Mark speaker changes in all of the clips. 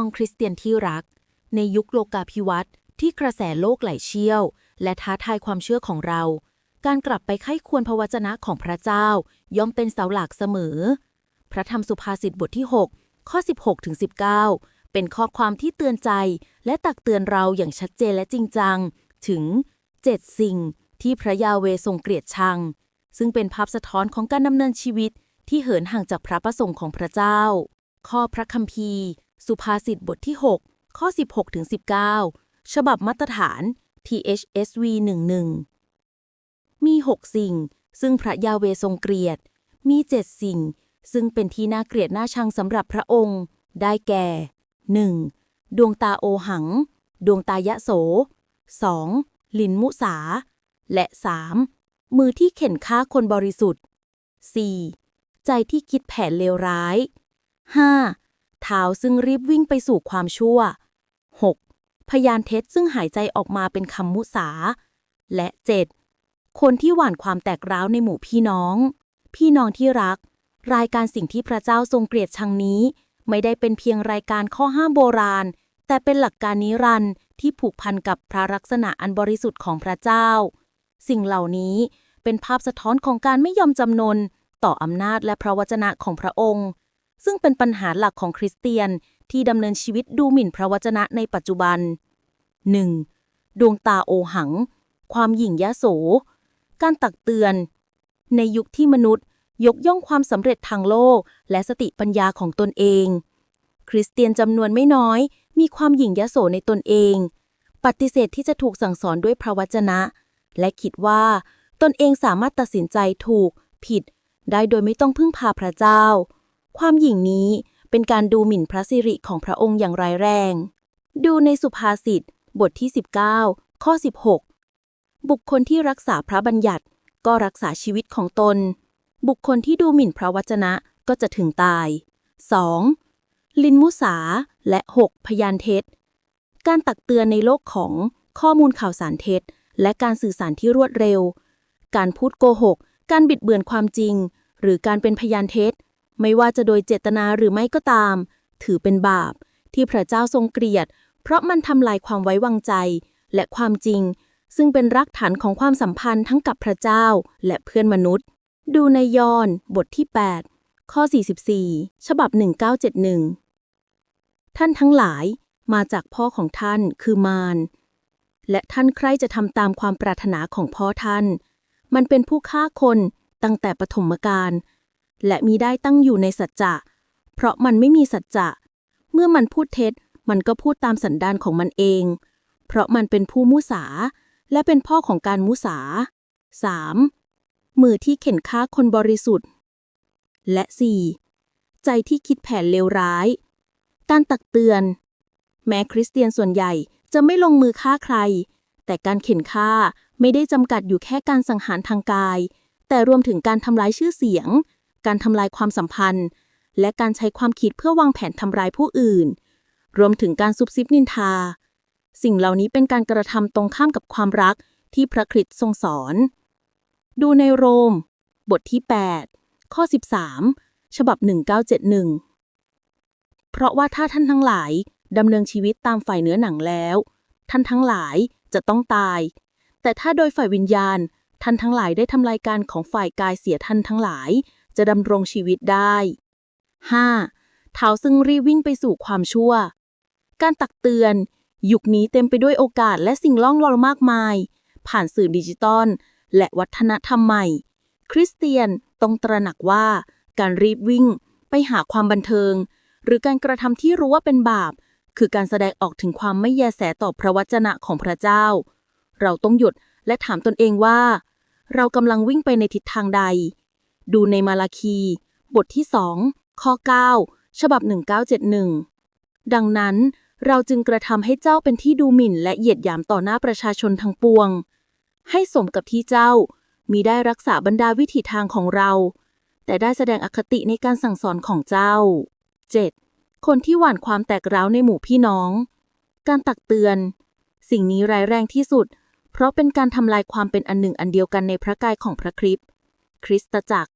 Speaker 1: องคริสเตียนที่รัก ในยุคโลกาภิวัตน์ที่กระแสโลกไหลเชี่ยว และท้าทายความเชื่อของเรา การกลับไปไข้ควรพระวจนะของพระเจ้า ย่อมเป็นเสาหลักเสมอ พระธรรมสุภาษิตบทที่ 6 ข้อ 16ถึง19 เป็นข้อความที่เตือนใจ และตักเตือนเราอย่างชัดเจนและจริงจัง ถึง 7 สิ่งที่พระยาเวทรงเกลียดชัง ซึ่งเป็นภาพสะท้อนของการดำเนินชีวิตที่เหินห่างจากพระประสงค์ของพระเจ้า ข้อพระคัมภีร์ สุภาษิตบทที่ 6 ข้อ 16ถึง19 ฉบับมาตรฐาน THSV 11มี 6 สิ่ง ซึ่งพระยาเวทรงเกลียด มี 7 สิ่ง ซึ่งเป็นที่น่าเกลียดน่าชังสำหรับพระองค์ ได้แก่ 1. ดวงตาโอหัง ดวงตายะโส 2. ลินมุสา และ 3. มือที่เข็นฆ่าคนบริสุทธิ์ 4. ใจที่คิดแผนเลวร้าย 5. เท้าซึ่งรีบวิ่งไปสู่ความชั่ว 6. พยานเท็จซึ่งหายใจออกมาเป็นคำมุสา และ 7. คนที่หว่านความแตกร้าวในหมู่พี่น้อง พี่น้องที่รัก รายการสิ่งที่พระเจ้าทรงเกลียดชังนี้ ไม่ได้เป็นเพียงรายการข้อห้ามโบราณ แต่เป็นหลักการนิรันดร์ที่ผูกพันกับพระลักษณะอันบริสุทธิ์ของพระเจ้า สิ่งเหล่านี้เป็นภาพสะท้อนของการไม่ยอมจำนนต่ออำนาจและพระวจนะของพระองค์ ซึ่งเป็นปัญหาหลักของคริสเตียนที่ดำเนินชีวิตดูหมิ่นพระวจนะในปัจจุบัน 1. ดวงตาโอหัง ความหยิ่งยโส การตักเตือน ในยุคที่มนุษย์ยกย่องความสำเร็จทางโลก และสติปัญญาของตนเอง คริสเตียนจำนวนไม่น้อย มีความหยิ่งยโสในตนเอง ปฏิเสธที่จะถูกสั่งสอนด้วยพระวจนะ และคิดว่า ตนเองสามารถตัดสินใจถูก ผิด ได้โดยไม่ต้องพึ่งพาพระเจ้า ความหยิ่งนี้เป็นการดูหมิ่นพระสิริของพระองค์อย่างร้ายแรง ดูในสุภาษิตบทที่ 19 ข้อ 16 บุคคลที่รักษาพระบัญญัติก็รักษาชีวิตของตน บุคคลที่ดูหมิ่นพระวจนะก็จะถึงตาย 2. ลินมุสาและ 6 พยานเท็จ การตักเตือนในโลกของข้อมูลข่าวสารเท็จ และการสื่อสารที่รวดเร็ว การพูดโกหก การบิดเบือนความจริง หรือการเป็นพยานเท็จ ไม่ว่าจะโดยเจตนาหรือไม่ก็ตาม ถือเป็นบาป ที่พระเจ้าทรงเกลียด เพราะมันทำลายความไว้วางใจ และความจริง ซึ่งเป็นรากฐานของความสัมพันธ์ทั้งกับพระเจ้าและเพื่อนมนุษย์ ดูในยอห์นบทที่ 8 ข้อ 44 ฉบับ 1971 ท่านทั้งหลายมาจากพ่อของท่านคือมารและท่านใครจะทำตามความปรารถนาของพ่อท่าน มันเป็นผู้ฆ่าคนตั้งแต่ปฐมกาล และมีได้ตั้งอยู่ในสัจจะ เพราะมันไม่มีสัจจะ เมื่อมันพูดเท็จ มันก็พูดตามสันดานของมันเอง เพราะมันเป็นผู้มุสา และเป็นพ่อของการมุสา 3. มือที่เข็นฆ่าคนบริสุทธิ์ และ 4. ใจที่คิดแผนเลวร้าย การตักเตือน แม้คริสเตียนส่วนใหญ่จะไม่ลงมือฆ่าใคร แต่การเข็นฆ่าไม่ได้จำกัดอยู่แค่การสังหารทางกาย แต่รวมถึงการทำลายชื่อเสียง การทำลายความสัมพันธ์ และการใช้ความคิดเพื่อวางแผนทำร้ายผู้อื่น รวมถึงการซุบซิบนินทา สิ่งเหล่านี้เป็นการกระทำตรงข้ามกับความรักที่พระคริสต์ทรงสอน ดูในโรม บทที่ 8 ข้อ 13 ฉบับ 1971 เพราะว่าถ้าท่านทั้งหลายดำเนินชีวิตตามฝ่ายเนื้อหนังแล้ว ท่านทั้งหลายจะต้องตาย แต่ถ้าโดยฝ่ายวิญญาณ ท่านทั้งหลายได้ทำลายการของฝ่ายกายเสียท่านทั้งหลาย จะดำรงชีวิตได้ 5. เท้าซึ่งรีวิ่งไปสู่ความชั่ว การตักเตือน ยุคนี้เต็มไปด้วยโอกาสและสิ่งล่องลอยมากมาย ผ่านสื่อดิจิตอลและวัฒนธรรมใหม่ คริสเตียนต้องตระหนักว่าการรีบวิ่งไปหาความบันเทิง หรือการกระทำที่รู้ว่าเป็นบาป คือการแสดงออกถึงความไม่แยแสต่อพระวจนะของพระเจ้า เราต้องหยุดและถามตนเองว่า เรากำลังวิ่งไปในทิศทางใด ดูในมาลาคี บทที่ 2 ข้อ 9 ฉบับ 1971 ดังนั้น เราจึงกระทำให้เจ้าเป็นที่ดูหมิ่นและเหยียดหยามต่อหน้าประชาชนทั้งปวง ให้สมกับที่เจ้ามีได้รักษาบรรดาวิถีทางของเรา แต่ได้แสดงอคติในการสั่งสอนของเจ้า 7. คนที่หว่านความแตกร้าวในหมู่พี่น้อง การตักเตือน สิ่งนี้ร้ายแรงที่สุด เพราะเป็นการทำลายความเป็นอันหนึ่งอันเดียวกันในพระกายของพระคริสต์ คริสตจักร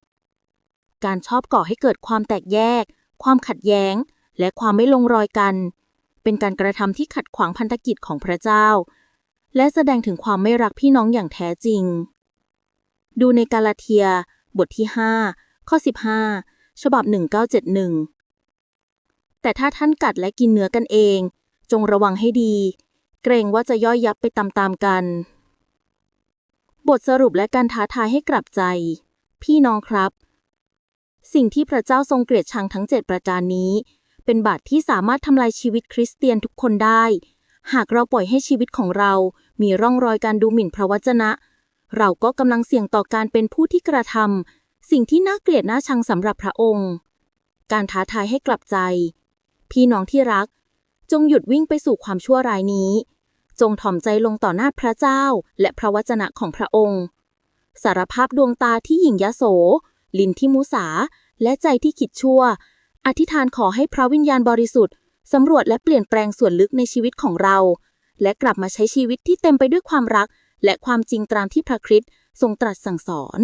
Speaker 1: การชอบก่อให้เกิดความแตกแยก ความขัดแย้ง และความไม่ลงรอยกัน เป็นการกระทำที่ขัดขวางพันธกิจของพระเจ้า และแสดงถึงความไม่รักพี่น้องอย่างแท้จริง ดูในกาลาเทีย บทที่ 5 ข้อ 15 ฉบับ 1971 แต่ถ้าท่านกัดและกินเนื้อกันเอง จงระวังให้ดี เกรงว่าจะย่อยยับไปตามๆกันบทสรุปและการท้าทายให้กลับใจ พี่น้องครับ สิ่งที่พระเจ้าทรงเกลียดชังทั้งเจ็ดประการนี้ เป็นบาปที่สามารถทำลายชีวิตคริสเตียนทุกคนได้ หากเราปล่อยให้ชีวิตของเรา มีร่องรอยการดูหมิ่นพระวจนะ เราก็กำลังเสี่ยงต่อการเป็นผู้ที่กระทำสิ่งที่น่าเกลียดน่าชังสำหรับพระองค์ การท้าทายให้กลับใจ พี่น้องที่รัก จงหยุดวิ่งไปสู่ความชั่วร้ายนี้จงถ่อมใจลงต่อหน้าพระเจ้าและพระวจนะของพระองค์ สารภาพดวงตาที่หยิ่งยโส ลิ้นที่มุสา และใจที่คิดชั่ว อธิษฐานขอให้พระวิญญาณบริสุทธิ์ สำรวจและเปลี่ยนแปลงส่วนลึกในชีวิตของเรา และกลับมาใช้ชีวิตที่เต็มไปด้วยความรัก และความจริงตามที่พระคริสต์ทรงตรัสสั่งสอน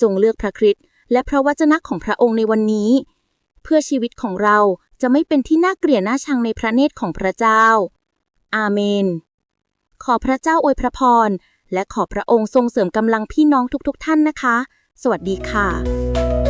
Speaker 1: จงเลือกพระคริสต์และพระวจนะของพระองค์ในวันนี้ เพื่อชีวิตของเราจะไม่เป็นที่น่าเกลียดน่าชังในพระเนตรของพระเจ้า อาเมน ขอพระเจ้าอวยพระพร และขอพระองค์ทรงเสริมกำลังพี่น้องทุกๆทท่านนะคะ สวัสดีค่ะ